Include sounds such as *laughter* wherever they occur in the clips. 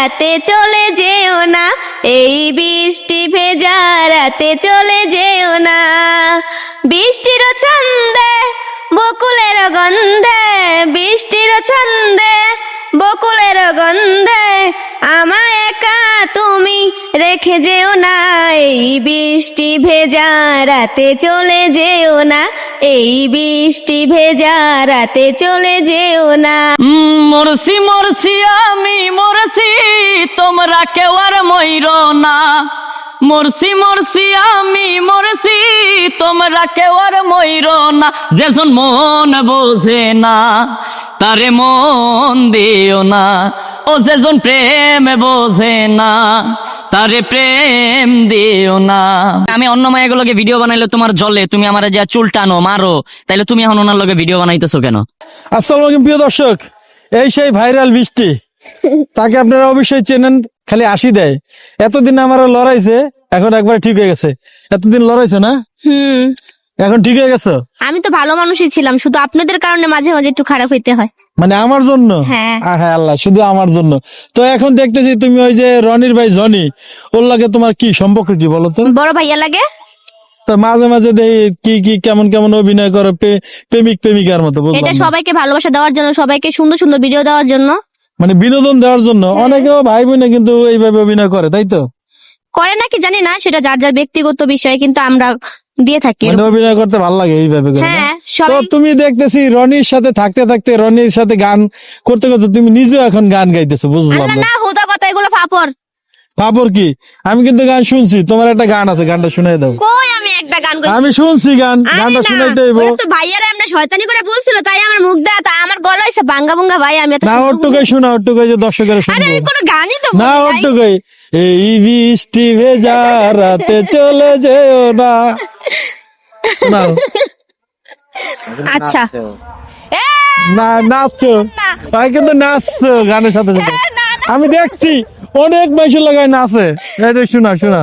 রাতে চলে যেও না, এই বৃষ্টি ভেজা রাতে চলে যেও না। বৃষ্টির ছন্দে বকুলের গন্ধে, বৃষ্টির ছন্দে বকুলের গন্ধে, আমায় একা তুমি রেখে যেও না। এই বৃষ্টি ভেজা রাতে চলে যেও না, এই বৃষ্টি ভেজা রাতে চলে যেও না। মরসি মরছি আমি, মরছি। তোমরা কেউ আর ময়ূর না। মরছি মরছি, আমি মরছি, তোমরা কেউ আর ময়ূর না। যেজন মন বোঝে না, তারে মন দিও না। ও যেজন প্রেম বোঝে না, তারে প্রেম দিও না। আমি অন্য মায়ের মায়াগুলোকে ভিডিও বানাইলে তোমার জলে, তুমি আমার যা চুল টানো, মারো, তাইলে তুমি এখন ওনার লগে ভিডিও বানাইতেছো কেন? আসসালামু প্রিয় দর্শক। এই সেই ভাইরাল বৃষ্টি। তাকে আপনারা অবশ্যই চেনেন খালি আসি দেয়। এতদিন আমার লড়াইছে এখন একবার ঠিক হয়ে গেছে। এতদিন লড়াইছে না? হুম। এখন ঠিক হয়ে গেছে? আমি তো ভালো মানুষই ছিলাম শুধু আপনাদের কারণে মাঝে মাঝে একটু খারাপ হইতে হয়। মানে আমার জন্য? হ্যাঁ। হ্যাঁ আল্লাহ শুধু আমার জন্য। তো এখন দেখতেছি তুমি ওই যে রনির ভাই জনি ওর লাগে তোমার কি সম্পর্ক কি বলো তো? বড় ভাইয়া লাগে? তো মাঝে মাঝে কি কি কেমন কেমন অভিনয় করে প্রেমিক প্রেমিকার মতো এটা সবাইকে ভালোবাসা দেওয়ার জন্য সবাইকে সুন্দর সুন্দর ভিডিও দেওয়ার জন্য। মানে বিনোদন দেওয়ার জন্য হ্যাঁ। অনেকেও ভাই বোনে কিন্তু এইভাবে অভিনয় করে তাই তো? করে নাকি জানি না সেটা যার যার ব্যক্তিগত বিষয় কিন্তু আমরা দিয়ে থাকি মানে অভিনয় করতে ভালো লাগে এইভাবে হ্যাঁ তো তুমি দেখতেছি রনির সাথে থাকতে থাকতে রনির সাথে গান করতে করতে তুমি নিজেও এখন গান গাইতেছো বুঝলাম না হুদা কথা এগুলো ফাপড়। ফাপর কি? আমি কিন্তু গান শুনছি তোমার একটা গান আছে গানটা শুনে দাও। কই আমি একটা গান আমি শুনছি গান গানটা শুনাই দেব তো ভাইয়ারা এমনি শয়তানি করে বলছিল তাই আমার মুখ দেয়া গলা হইছে বাঙ্গা ভাই আমি এত না ওটুকুই শোনা ওটুকুই যে দর্শকের আরে শুনব আমি কোনো গানই তো না ওটুকুই। এই বৃষ্টি ভেজা রাতে চলে যেও না। শোনাও। আচ্ছা। না নাচছো ভাই কিন্তু নাচছো গানের সাথে সাথে। না, না। আমি দেখছি অনেক মাইসের লাগায় নাচে। এটা শোনা শোনা।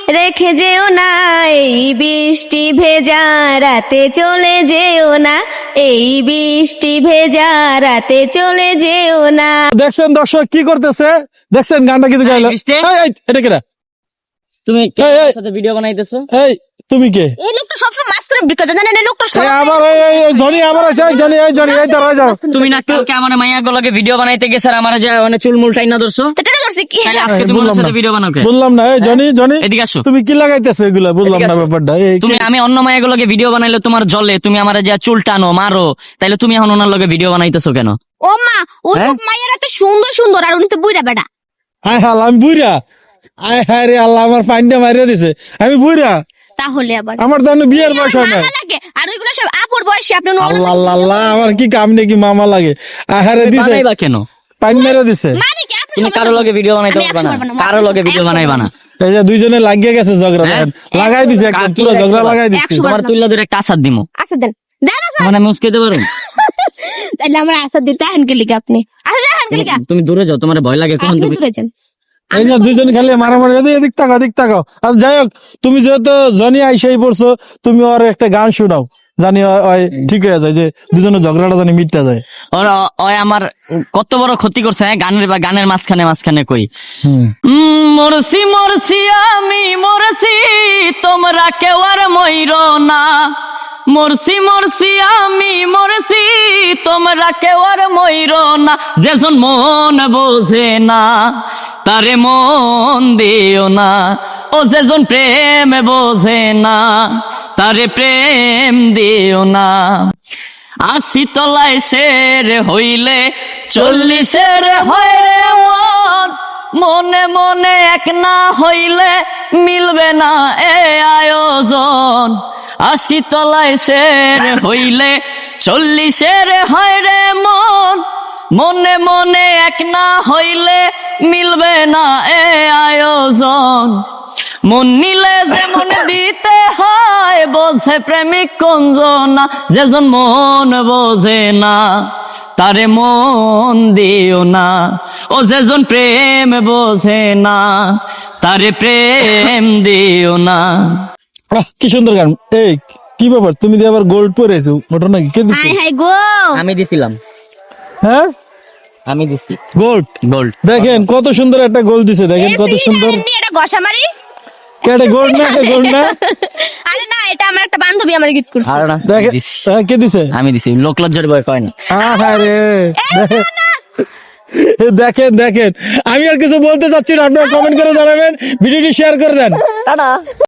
রেখে যেও না এই বৃষ্টি ভেজা রাতে চলে যেও না এই বৃষ্টি ভেজা রাতে চলে যেও না। দেখছেন দর্শক কি করতেছে? দেখছেন গানটা কিন্তু গাইলো। এটা কেটা তুমি সাথে ভিডিও বানাইতেছো? এই তুমি কে? এই লোকটা সবসময় মাছ করে বিক্রি করে জানেন এই লোকটা সব- আবার এই, এই, এই, জনি আবার আছে এই জনি এই জনি এই দাঁড়া এই তুমি না কালকে আমার মাইয়া গুলোকে ভিডিও বানাইতে গেছে আর আমার যে মানে চুলমুল টাইনা ধরছো? এটা ধরছে কি? আজকে তুমি আমার সাথে ভিডিও বানাও বললাম না এই জনি জনি এদিকে আসো। তুমি কি লাগাইতেছো এগুলা? বললাম না ব্যাপারটা। তুমি আমি অন্য মায়াগুলোকে ভিডিও বানাইলে তোমার জলে তুমি আমার যা চুল টানো মারো তাইলে তুমি এখন ওনার লগে ভিডিও বানাইতেছো কেন? ও মা ও হ্যাঁ? সব মায়েরা তো সুন্দর সুন্দর আর উনি তো বুইরা বেটা। আমি বুইরা আয় হায় রে আল্লাহ আমার পাইনটা মারিয়ে দিছে। আমি বুইরা তাহলে আবার। আমার তো বিয়ের বয়স হয় না লাগে। আর ওইগুলো সব আপুর বয়সী আপনি আল্লাহ আল্লাহ আল্লাহ আমার কি কাম নাকি মামা লাগে? আহারে দিছে। বানাইবা কেন। পাইন মেরে দিছে। মানে কি আপনি তুমি কারও লগে ভিডিও বানাইতে পারবা না। কারও লগে ভিডিও বানাইবা না। এই যে দুইজনে লাগিয়ে গেছে ঝগড়া হ্যাঁ? লাগাই দিছে কাকি পুরো ঝগড়া লাগাই দিছে। তোমার তুইলা ধরে একটা আসাদ দিমু। আচ্ছা দেন। দেন আচ্ছা মানে আমি উস্কাইতে পারো তাহলে আমরা আশা দিতে হেন কে লিখে আপনি? আচ্ছা হেন কে লিখে তুমি দূরে যাও তোমার ভয় লাগে কখন তুমি দূরে যান। এই যে দুইজন খালি মারামারি এদিক এদিক তাকাও এদিক তাকাও। আর যাই হোক তুমি যেহেতু জনি আইসাই পড়ছো তুমি ওর একটা গান শোনাও জানি ঠিক হয়ে যায় যে দুজনের ঝগড়াটা জানি মিটটা যায়। ওর ওই আমার কত বড় ক্ষতি করছে হ্যাঁ? গানের বা গানের মাঝখানে মাঝখানে কই? মরছি মরছি আমি মরছি তোমরা কেউ আর ময়ূর না। মরছি মরছি আমি তোমরা কেউ আর ময়ূর না যেজন মন বোঝে না, তারে মন দিও না। ও যেজন প্রেম বোঝে না, তারে প্রেম দিও না। আশি তলায় শের হইলে চল্লিশের হয় রে মন, মনে মনে এক না হইলে মিলবে না এ আয়োজন। আশি তলায় শের হইলে চল্লিশের হয় রে মন, মনে মনে এক না হইলে মিলবে না এ আয়োজন। মন নিলে যেমন দিতে হয়, বোঝে প্রেমিক কঞ্জনা যেজন মন বোঝে না, তারে মন দিও না। ও যেজন প্রেম বোঝে না, তারে প্রেম দিও না। কি সুন্দর গান। এই কি ব্যাপার? তুমি দিয়ে আবার গোল্ড পরেছো ওটা নাকি? কে দিচ্ছে হাই হাই গো! আমি দিছিলাম। হ্যাঁ? আমি দিছি। গোল্ড গোল্ড দেখেন কত সুন্দর একটা গোল দিছে দেখেন কত সুন্দর। এটা গসা মারি এটা গোল্ড না এটা গোল্ড না? *laughs* আরে না এটা আমার একটা বান্ধবী আমার গিফট করছে। আর না দেখেন হ্যাঁ, কে দিছে? আমি দিছি লোক লজ্জার বয় কয় না। আরে দেখেন দেখেন আমি আর কিছু বলতে চাচ্ছি না আপনারা কমেন্ট করে জানাবেন ভিডিওটি শেয়ার করে দেন। টাটা।